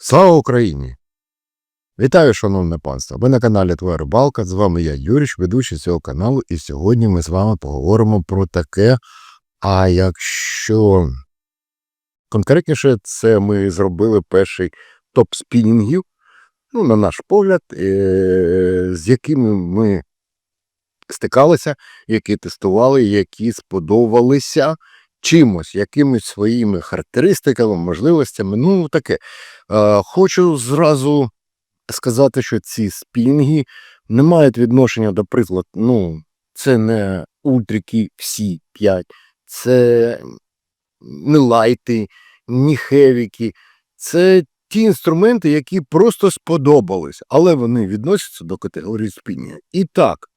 Слава Україні! Вітаю, шановне панство! Ви на каналі Твоя Рибалка. З вами я, Юріч, ведучий цього каналу, і сьогодні ми з вами поговоримо про таке. А якщо конкретніше, це ми зробили перший топ спінінгів, ну, на наш погляд, е- з якими ми стикалися, які тестували, які сподобалися чимось, якимись своїми характеристиками, можливостями. Ну, таке. Хочу зразу сказати, що ці спінги не мають відношення, до приклад, ну, це не ультрики всі 5, це не лайти, ні хевіки. Це ті інструменти, які просто сподобались, але вони відносяться до категорії спінінга. І так.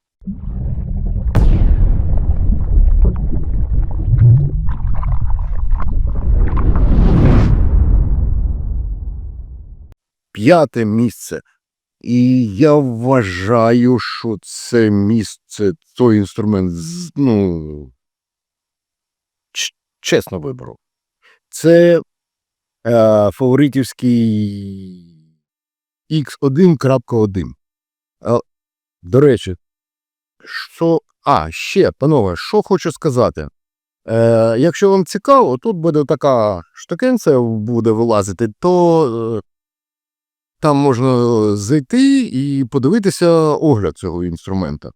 П'яте місце. І я вважаю, що це місце, той інструмент, ну, чесно вибору. Це е, фаворитівський X1.1. Е, До речі, що. А, ще, панове, що хочу сказати. Е, якщо вам цікаво, тут буде така штукенція буде вилазити, то е, там можна зайти і подивитися огляд цього інструмента.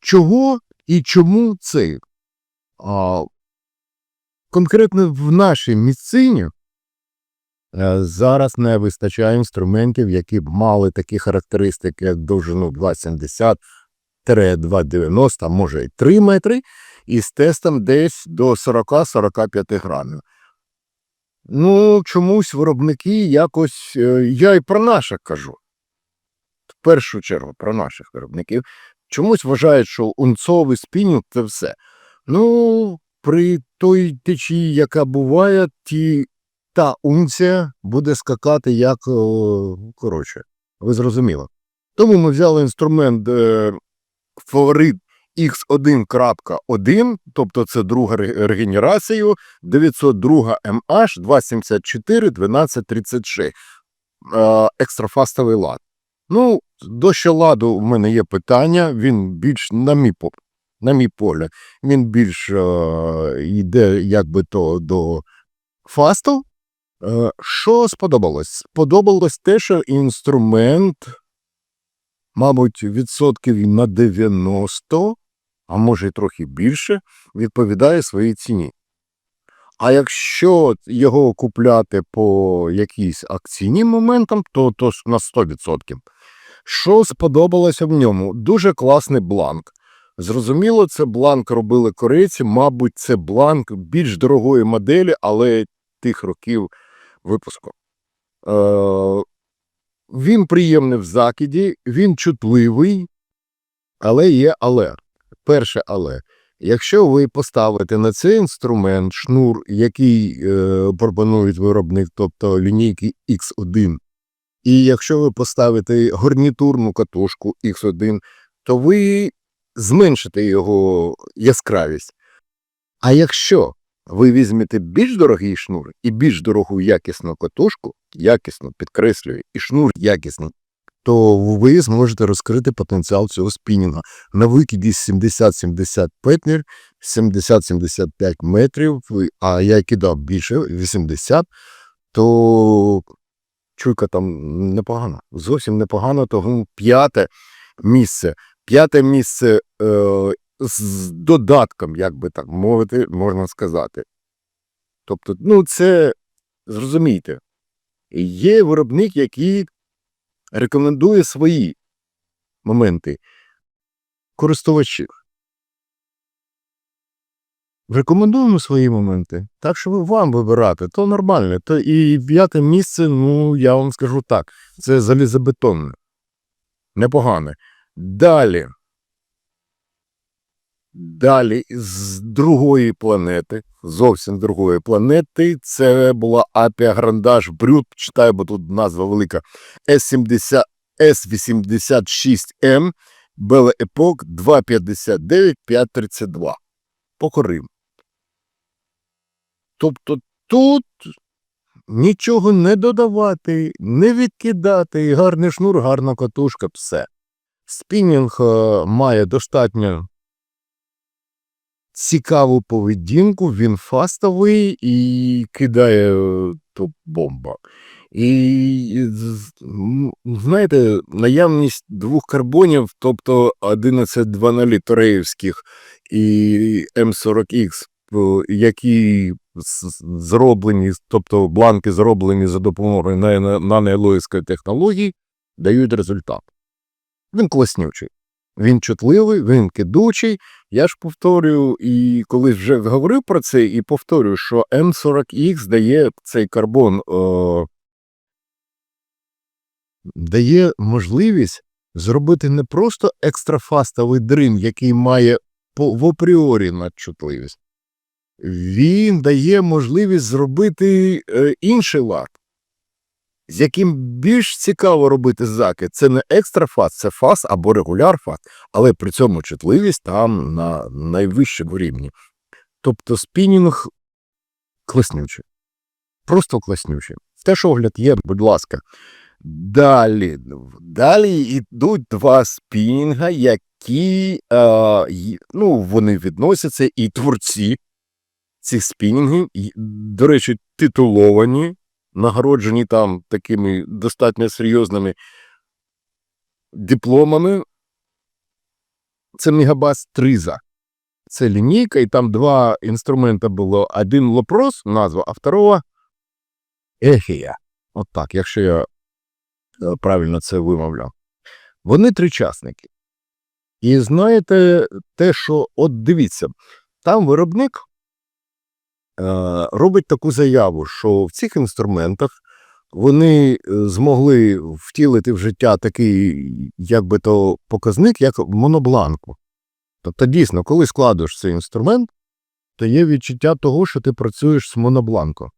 Чого і чому цей? А, конкретно в нашій місцині е, зараз не вистачає інструментів, які б мали такі характеристики, як довжину 2,70-2,90, може й 3 метри, і з тестом десь до 40-45 грамів. Ну, чомусь виробники якось. е, Я й про наших кажу. В першу чергу про наших виробників. Чомусь вважають, що унцовий спінінг це все. Ну, при той течії, яка буває, ті, та унція буде скакати як. Коротше, ви зрозуміли. Тому ми взяли інструмент е, фаворит X1.1, тобто це друга ре- регенерацію, 902 MH 274 1236. Е, екстрафастовий лад. Ну, до ще ладу в мене є питання. Він більш, на мій, на мій погляд, він більш е, йде якби то до фасту. Е, що сподобалось? Сподобалось те, що інструмент, мабуть, відсотків на 90, а може й трохи більше, відповідає своїй ціні. А якщо його купляти по якійсь акційним моментам, то, то на 100%. Що сподобалося в ньому? Дуже класний бланк. Зрозуміло, це бланк робили корейці, мабуть, це бланк більш дорогої моделі, але тих років випуску. Е, він приємний в закиді, він чутливий, але є але. Перше але. Якщо ви поставите на цей інструмент шнур, який е, пропонують виробник, тобто лінійки X1, і якщо ви поставите гарнітурну катушку X1, то ви зменшите його яскравість. А якщо ви візьмете більш дорогий шнур і більш дорогу якісну катушку, якісно підкреслюю, і шнур якісний, то ви зможете розкрити потенціал цього спінінга на викиді 70-70 петнер, 70-75 метрів, а я кидав більше 80, то чуйка там непогана. Зовсім непогано, тому п'яте місце. П'яте місце е, з додатком, як би так мовити, можна сказати. Тобто, ну, це зрозумійте, є виробник, який рекомендує свої моменти користувачів. Рекомендуємо свої моменти. Так що ви вам вибирати, то нормально. То і п'яте місце, ну я вам скажу так, це залізобетонне. Непогане. Далі. Далі з другої планети, зовсім другої планети, це була Апія Грандаж Брют, читаю, бо тут назва велика, S70, S86M, Belle Epoch 259 532. Покорив. Тобто тут нічого не додавати, не відкидати, гарний шнур, гарна катушка, все. Спінінг е, має достатньо цікаву поведінку, він фастовий і кидає е, топ-бомба. І знаєте, наявність двох карбонів, тобто 11 тореївських і М40Х, які з- з- зроблені, тобто бланки зроблені за допомогою на- наноелоївської технології, дають результат. Він класнючий. Він чутливий, він кидучий. Я ж повторюю, і коли вже говорив про це, і повторюю, що М40Х дає цей карбон, е, дає можливість зробити не просто екстрафастовий дрин, який має в апріорі надчутливість. Він дає можливість зробити е, інший лад, з яким більш цікаво робити закид. Це не екстрафаст, це фас або регуляр фаст, але при цьому чутливість там на найвищому рівні. Тобто спінінг класнючий. Просто класнючий. Теж огляд є, будь ласка. Далі, далі йдуть два спінінга, які е, ну, вони відносяться і творці цих спінінгів, до речі, титуловані, нагороджені там такими достатньо серйозними дипломами. Це Мегабас Триза. Це лінійка, і там два інструмента було. Один Лопрос, назва, а второго Ехія. От так, якщо я е, правильно це вимовляв. Вони тричасники. І знаєте те, що от дивіться, там виробник робить таку заяву, що в цих інструментах вони е, змогли втілити в життя такий, як би то показник, як монобланку. Тобто, дійсно, коли складуєш цей інструмент, то є відчуття того, що ти працюєш з монобланко.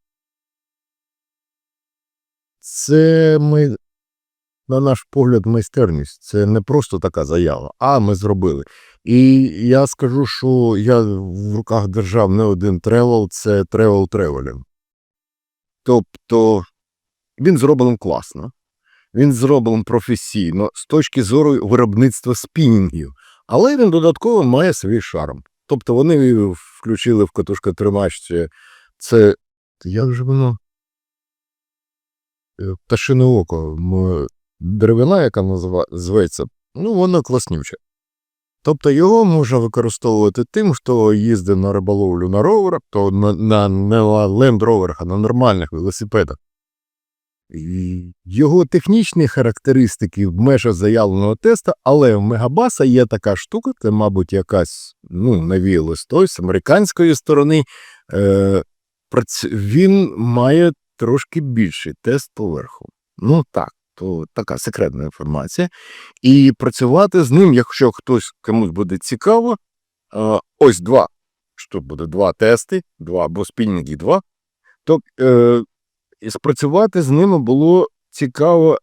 Це ми, на наш погляд, майстерність. Це не просто така заява, а ми зробили. І я скажу, що я в руках держав не один тревел, це тревел тревелінг. Тобто він зроблений класно, він зроблений професійно з точки зору виробництва спінінгів, але він додатково має свій шарм. Тобто вони включили в катушка тримачці це. Як же воно? Е, Пташине око, деревина, яка назва, зветься, ну, воно класнюче. Тобто його можна використовувати тим, хто їздить на риболовлю на роверах, то на, на, на лендроверах, а на нормальних велосипедах. Його технічні характеристики в межах заявленого теста, але в Мегабаса є така штука, це, мабуть, якась ну, навіялось той з американської сторони. Е, він має трошки більший тест поверху. Ну так, то така секретна інформація. І працювати з ним, якщо хтось комусь буде цікаво, ось два. Що буде два тести, два, бо спільники два. То е, спрацювати з ними було цікаво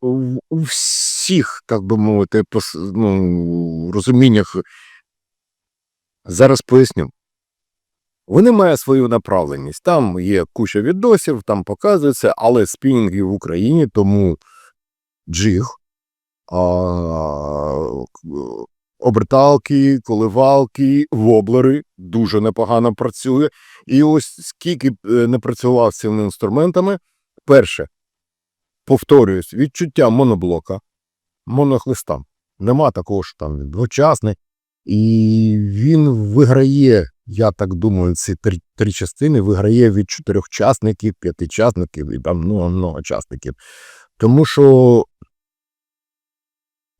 у, всіх, так би мовити, пос, ну, розуміннях. Зараз поясню. Вони мають свою направленість. Там є куча відосів, там показується, але спінінги в Україні, тому джиг, а, оберталки, коливалки, воблери дуже непогано працює. І ось скільки е, не працював з цими інструментами, перше, повторююсь, відчуття моноблока, монохлиста. Нема такого, що там двочасний. І він виграє, я так думаю, ці три, три частини виграє від чотирьохчасників, п'ятичасників і там ну, многочасників. Тому що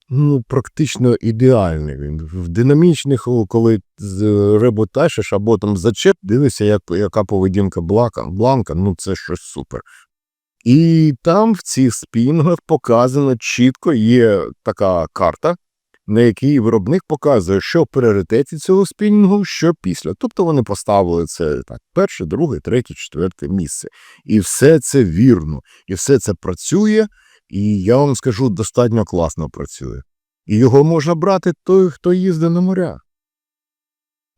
ну, практично ідеальний він. В динамічних, коли з- рибу тащиш, або там зачеп, дивишся, як, яка поведінка блака, бланка, ну це щось супер. І там в цих спінгах показано чітко є така карта, на якій виробник показує, що в пріоритеті цього спінінгу, що після. Тобто вони поставили це так, перше, друге, третє, четверте місце. І все це вірно, і все це працює, і я вам скажу, достатньо класно працює. І його можна брати той, хто їздить на моря.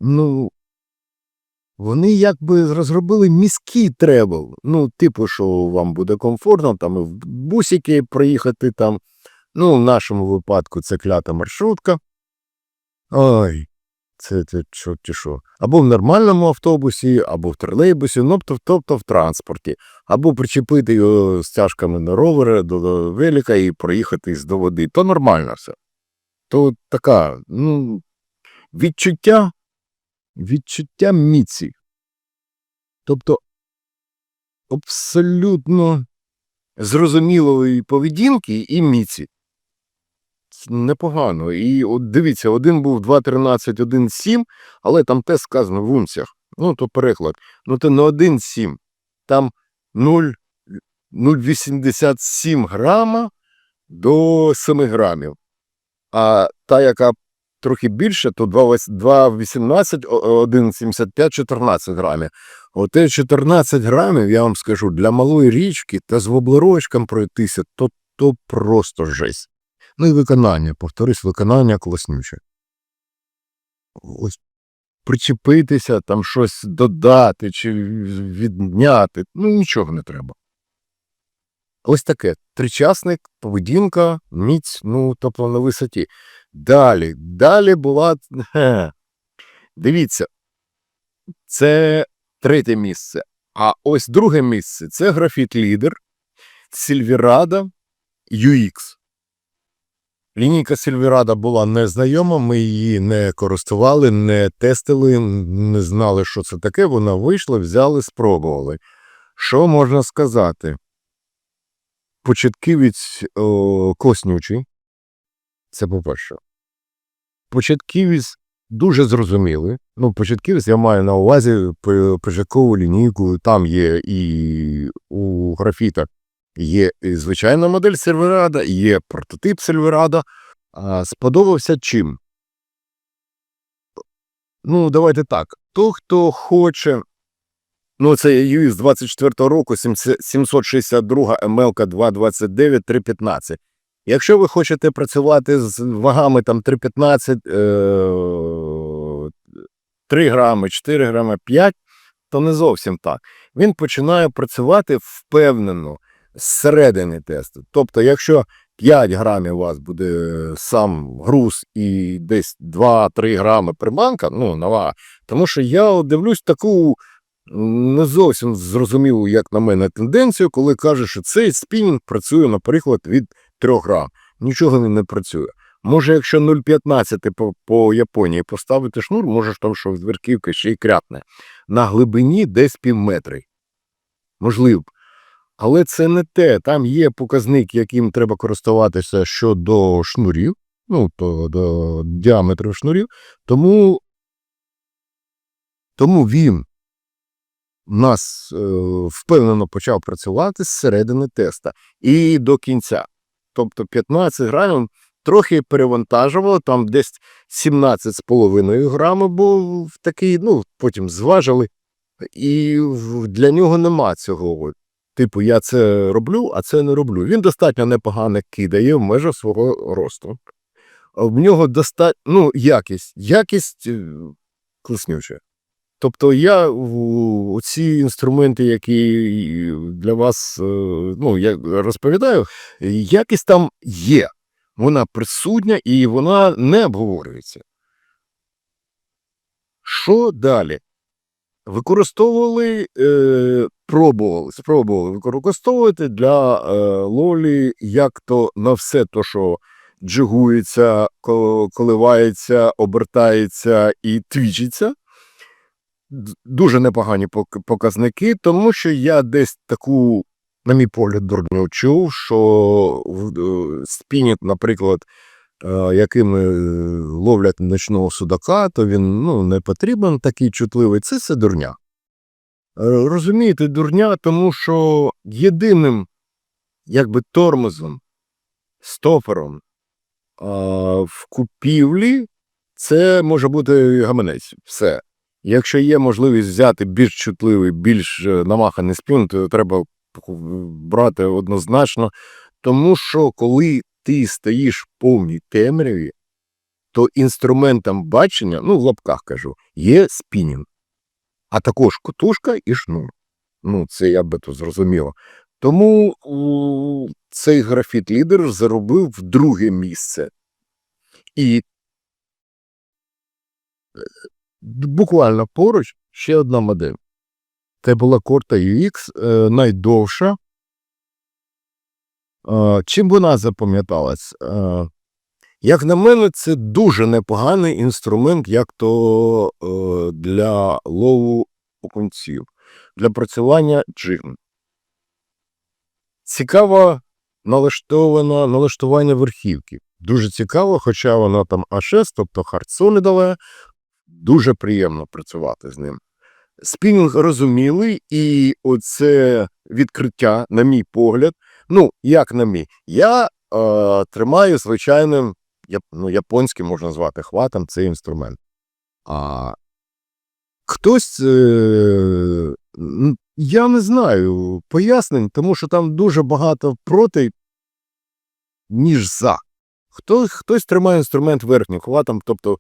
Ну, вони якби розробили міський требл. Ну, типу, що вам буде комфортно, там і в бусики проїхати там. Ну, в нашому випадку це клята маршрутка. Ой, це, це що. Або в нормальному автобусі, або в тролейбусі, ну, тобто, тобто в транспорті. Або причепити його стяжками на ровери до велика і проїхатись до води. То нормально все. То така, ну, відчуття, відчуття міці. Тобто абсолютно зрозумілої поведінки і міці. Непогано. І от дивіться, один був 2.13, 1.7, але там теж сказано в унціях. Ну, то переклад. Ну, то не 1.7. Там 0,87 грама до 7 грамів. А та, яка трохи більше, то 2,18, 1,75, 14 грамів. Оте 14 грамів, я вам скажу, для малої річки та з воблерочком пройтися, то, то просто жесть. Ну і виконання, повторюсь, виконання класнюче. Ось причепитися, там щось додати чи відняти, ну нічого не треба. Ось таке. Тричасник, поведінка, міць, ну, тобто на висоті. Далі, далі була. Хе. Дивіться, це третє місце. А ось друге місце це графіт лідер Сільвірада UX. Лінійка Сільвірада була незнайома, ми її не користували, не тестили, не знали, що це таке. Вона вийшла, взяли, спробували. Що можна сказати? Початківець коснючий. Це по-перше. Початківець дуже зрозумілий. Ну, початківець я маю на увазі початкову лінійку. Там є і у графіта є звичайна модель Сильверада, є прототип Сильверада. Сподобався чим? Ну, давайте так. То, хто хоче. Ну, це UX 24 року 762 ML 229 315. Якщо ви хочете працювати з вагами там 3,15, е, 3 грами, 4 грами, 5, то не зовсім так. Він починає працювати впевнено зсередини тесту. Тобто, якщо 5 грамів у вас буде сам груз і десь 2-3 грами приманка, ну, нова. Тому що я дивлюсь таку не зовсім зрозумілу, як на мене, тенденцію, коли каже, що цей спінінг працює, наприклад, від 3 грам. Нічого не, працює. Може, якщо 0,15 по, по Японії поставити шнур, може там, що з верхівки ще й кряпне. На глибині десь півметри. Можливо. Але це не те. Там є показник, яким треба користуватися щодо шнурів, ну, то до діаметру шнурів. Тому, тому він нас е, впевнено почав працювати з середини теста і до кінця. Тобто 15 грамів трохи перевантажувало, там десь 17,5 грамів був такий, ну, потім зважили. І для нього нема цього. Типу, я це роблю, а це не роблю. Він достатньо непогано кидає в межах свого росту. В нього достатньо, ну, якість, якість е, класнюча. Тобто я в ці інструменти, які для вас, е, ну, я розповідаю, якість там є. Вона присутня і вона не обговорюється. Що далі? Використовували, е, пробували, спробували використовувати для е, ловлі як то на все то, що джигується, коливається, обертається і твічиться. Дуже непогані показники, тому що я десь таку, на мій погляд, дурню чув, що е, спінінг, наприклад, е, якими е, ловлять ночного судака, то він ну, не потрібен такий чутливий. Це все дурня. Розумієте, дурня, тому що єдиним якби тормозом, стопером а, в купівлі це може бути гаманець. Все. Якщо є можливість взяти більш чутливий, більш е, намаханий спін, то треба брати однозначно. Тому що коли ти стоїш в повній темряві, то інструментом бачення, ну в лапках кажу, є спінінг. А також котушка і шнур. Ну, це я би то зрозуміло. Тому цей графіт лідер заробив друге місце. І е, буквально поруч ще одна модель. Це була Корта UX, е, найдовша. Е, чим вона запам'яталась? Як на мене, це дуже непоганий інструмент, як то е, для лову окунців, для працювання джигм. Цікаво налаштовано налаштування верхівки. Дуже цікаво, хоча вона там А6, тобто хардсо не дала, дуже приємно працювати з ним. Спінінг розумілий, і оце відкриття, на мій погляд, ну, як на мій, я е, тримаю звичайним ну, японським можна звати хватом цей інструмент. А хтось, е, я не знаю пояснень, тому що там дуже багато проти, ніж за. Хто, хтось тримає інструмент верхнім хватом, тобто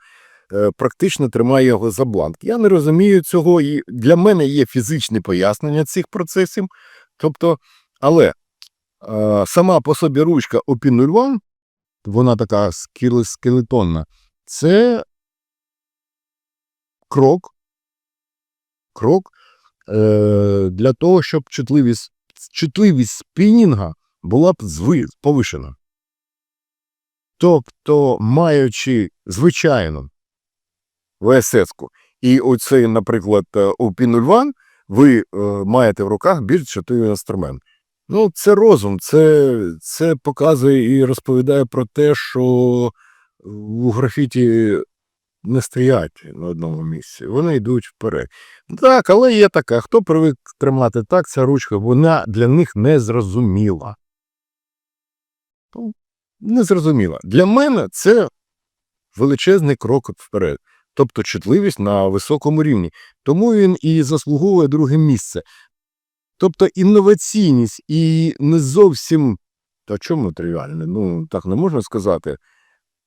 е, практично тримає його за бланк. Я не розумію цього, і для мене є фізичне пояснення цих процесів. Тобто, але е, сама по собі ручка OP01, вона така скелетонна, це крок, крок е, для того, щоб чутливість, чутливість спінінга була б повишена. Тобто, маючи звичайну ВСС-ку, і оцей, наприклад, е, OP01, ви е, маєте в руках більш чутливий інструмент. Ну, це розум, це, це показує і розповідає про те, що у графіті не стоять на одному місці, вони йдуть вперед. Так, але є така, хто привик тримати так, ця ручка, вона для них не зрозуміла. Ну, Не зрозуміла. Для мене це величезний крок вперед. Тобто чутливість на високому рівні. Тому він і заслуговує друге місце. Тобто інноваційність і не зовсім, та чому тривіальне, ну так не можна сказати.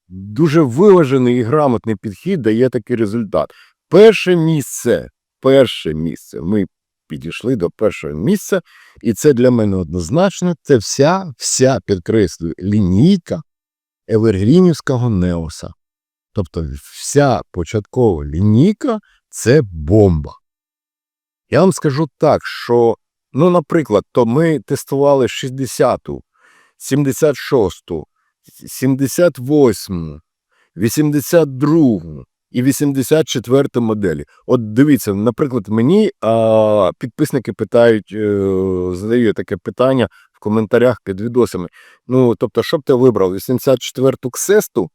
Дуже виважений і грамотний підхід дає такий результат. Перше місце, перше місце. Ми підійшли до першого місця, і це для мене однозначно. Це вся, вся підкреслюю, лінійка Евергрінівського Неоса.Тобто вся початкова лінійка це бомба. Я вам скажу так, що, ну, наприклад, то ми тестували 60-ту, 76-ту, 78-му, 82-му і 84-ту моделі. От дивіться, наприклад, мені а, підписники питають, е, задають таке питання в коментарях під відосами. Ну, тобто, що б ти вибрав? 84-ту Ксесту,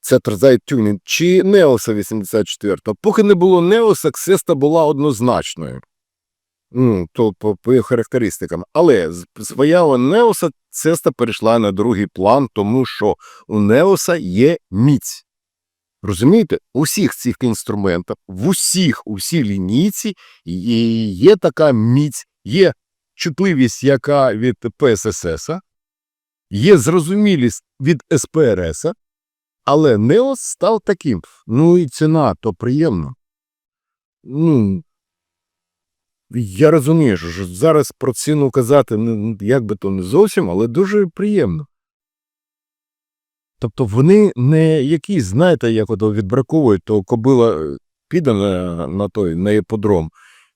це Трзай Тюнінг, чи Неоса 84-го? Поки не було Неоса, Ксеста була однозначною. Ну, то по, по характеристикам. Але появою Неоса Цеста перейшла на другий план, тому що у Неоса є міць. Розумієте, у всіх цих інструментах, в усіх, у всій лінійці є така міць, є чутливість, яка від ПССС, є зрозумілість від СПРС, але Неос став таким. Ну і ціна, то приємно. Ну, я розумію, що зараз про ціну казати, ну, як би то не зовсім, але дуже приємно. Тобто вони не якісь, знаєте, як ото відбраковують, то кобила е, піде на, на той на іподром,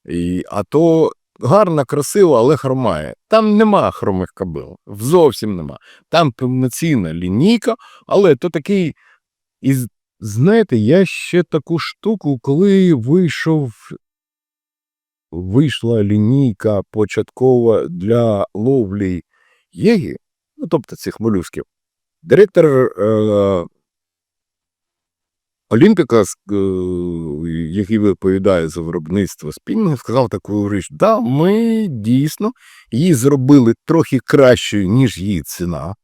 і, а то гарна, красива, але хромає. Там нема хромих кобил, зовсім нема. Там повноцінна лінійка, але то такий. І знаєте, я ще таку штуку, коли вийшов вийшла лінійка початкова для ловлі єгі, ну тобто цих молюсків. Директор е, Олімпіка, е, який відповідає за виробництво спільного, сказав таку річ: да, ми дійсно її зробили трохи кращою, ніж її ціна.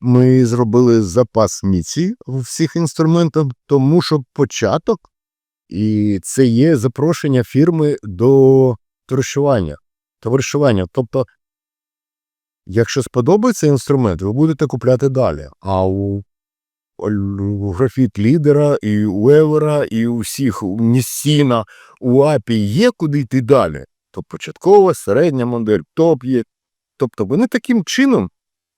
Ми зробили запас міці у всіх інструментах, тому що початок і це є запрошення фірми до товаришування. товаришування. Тобто, якщо сподобається інструмент, ви будете купляти далі. А у л- графіт лідера, і у Евера, і у всіх у Ніссіна, у Апі є куди йти далі. То початкова, середня модель, топ є. Тобто вони таким чином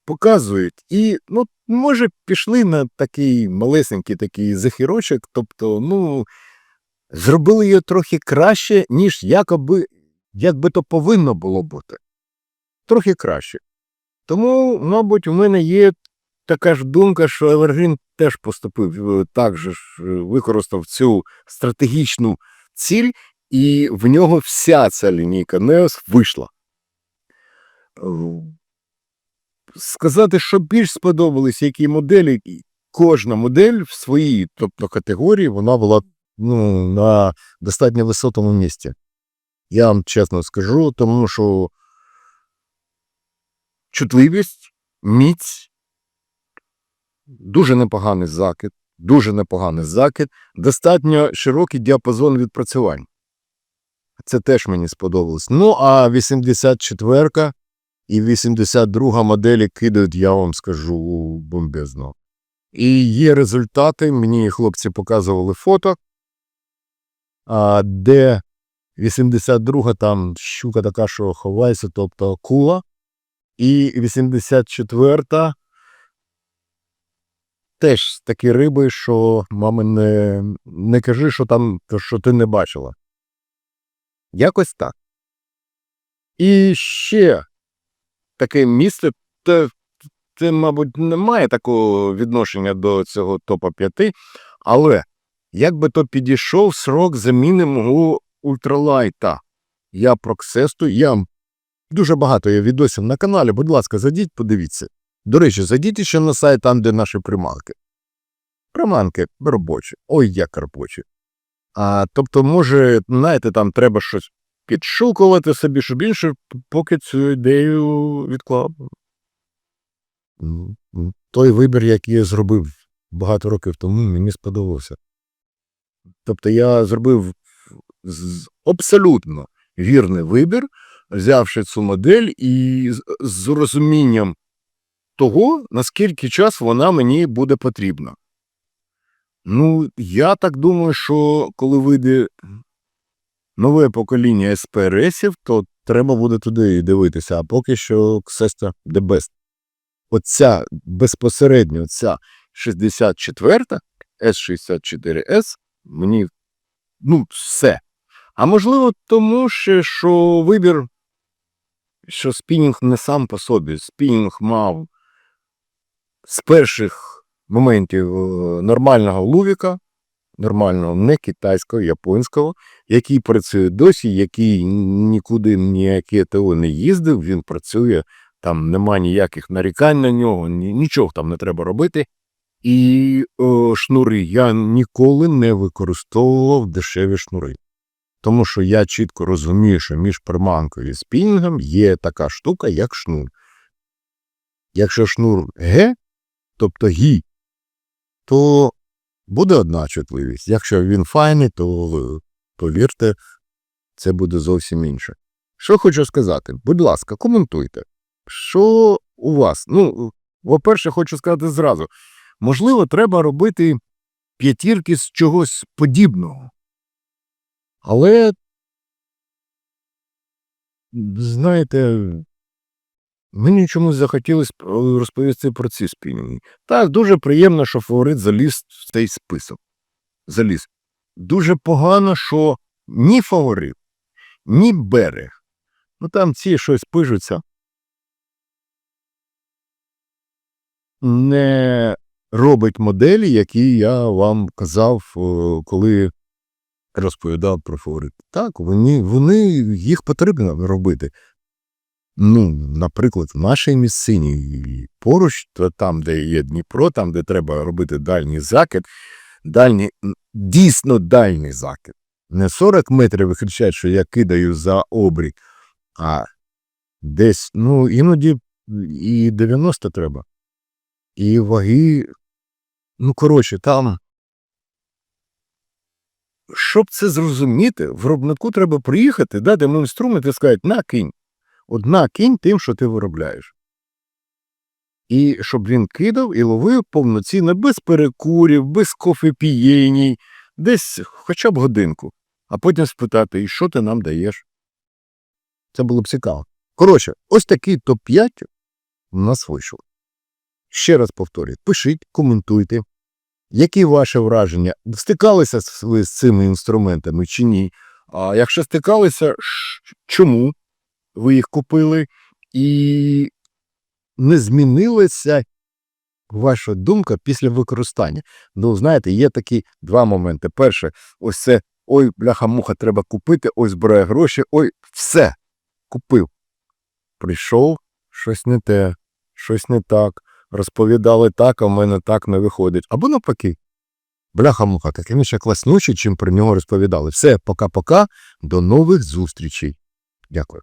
показують. І, ну, може, пішли на такий малесенький такий захірочок, тобто, ну, зробили його трохи краще, ніж якоби, як би то повинно було бути. Трохи краще. Тому, мабуть, у мене є така ж думка, що Евергрін теж поступив е, так же ж, е, використав цю стратегічну ціль, і в нього вся ця лінійка Neos вийшла. Е, Сказати, що більш сподобались які моделі, кожна модель в своїй тобто, категорії вона була ну, на достатньо високому місці. Я вам чесно скажу, тому що чутливість, міць, дуже непоганий закид, дуже непоганий закид, достатньо широкий діапазон відпрацювань. Це теж мені сподобалось. Ну, а 84 і 82 моделі кидають, я вам скажу, бомбезно. І є результати, мені хлопці показували фото, а, де 82 там щука така, що ховається, тобто кула. І 84 теж такі риби, що мами не, не кажи, що там, що ти не бачила. Якось так. І ще таке місце, те, це, мабуть, не має такого відношення до цього топа 5, але як би то підійшов срок заміни мого ультралайта. Я проксесту, я дуже багато є відосів на каналі. Будь ласка, зайдіть, подивіться. До речі, зайдіть ще на сайт там, де наші приманки. Приманки робочі. Ой, як робочі. А, тобто, може, знаєте, там треба щось підшукувати собі, щоб інше, поки цю ідею відклав. Той вибір, який я зробив багато років тому, мені сподобався. Тобто я зробив абсолютно вірний вибір, взявши цю модель і з- розумінням того, наскільки час вона мені буде потрібна. Ну, я так думаю, що коли вийде нове покоління СПРСів, то треба буде туди дивитися. А поки що Ксеста the best. Оця безпосередньо ця 64-та, S64S мені ну, все. А можливо, тому ще, що вибір, що спінінг не сам по собі. Спінінг мав з перших моментів е, нормального лувіка, нормального не китайського, японського, який працює досі, який нікуди ніяке ТО не їздив, він працює, там нема ніяких нарікань на нього, нічого там не треба робити. І о, шнури я ніколи не використовував дешеві шнури. Тому що я чітко розумію, що між приманкою і спінінгом є така штука, як шнур. Якщо шнур Г, тобто гі, то буде одна чутливість. Якщо він файний, то е, повірте, це буде зовсім інше. Що хочу сказати, будь ласка, коментуйте. Що у вас? Ну, по-перше, хочу сказати зразу. Можливо, треба робити п'ятірки з чогось подібного. Але, знаєте, мені чомусь захотілося розповісти про ці спільні. Так, дуже приємно, що фаворит заліз в цей список. Заліз. Дуже погано, що ні фаворит, ні берег. Ну там ці щось пишуться. Не робить моделі, які я вам казав, е, коли розповідав про фаворит. Так, вони, вони їх потрібно робити. Ну, наприклад, в нашій місцині поруч, то там, де є Дніпро, там, де треба робити дальній закид, дальній, дійсно дальній закид. Не 40 метрів кричать, що я кидаю за обрік, а десь, ну, іноді і 90 треба. І ваги, ну, коротше, там. Щоб це зрозуміти, виробнику треба приїхати, дати йому інструмент і сказати, на кінь. Одна кінь тим, що ти виробляєш. і щоб він кидав і ловив повноцінно, без перекурів, без кофепієній, десь хоча б годинку, а потім спитати, і що ти нам даєш? Це було б цікаво. Коротше, ось такий топ-5 у нас вийшов. Ще раз повторюю, пишіть, коментуйте. Які ваші враження? Стикалися ви з цими інструментами чи ні? А якщо стикалися, чому ви їх купили? І не змінилася ваша думка після використання? Ну, знаєте, є такі два моменти. Перше, ось це ой, бляха-муха, треба купити, ой, збирає гроші, ой, все, купив. Прийшов, щось не те, щось не так. Розповідали так, а в мене так не виходить. Або навпаки. Бляха-муха, він ще класнучий, чим про нього розповідали. Все, пока-пока, до нових зустрічей. Дякую.